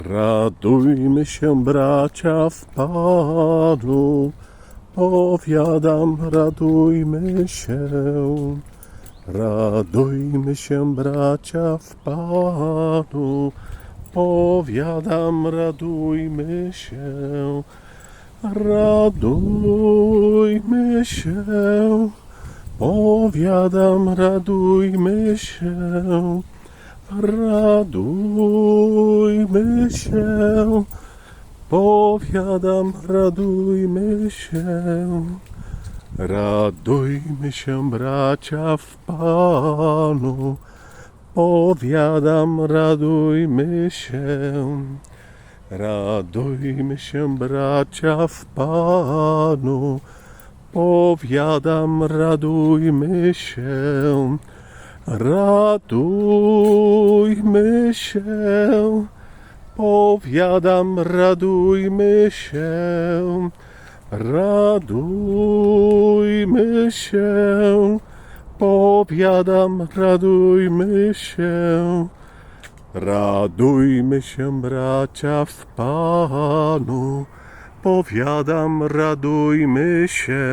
Radujmy się, bracia, w Panu. Powiadam, radujmy się. Radujmy się, bracia, w Panu. Powiadam, radujmy się. Radujmy się. Powiadam, radujmy się. Radujmy się, powiadam, radujmy się. Radujmy się, bracia, w Panu. Powiadam, radujmy się. Radujmy się, bracia, w Panu. Powiadam, radujmy się. Radujmy się, powiadam, radujmy się, radujmy się, powiadam, radujmy się, radujmy się, bracia, w Panu, powiadam, radujmy się.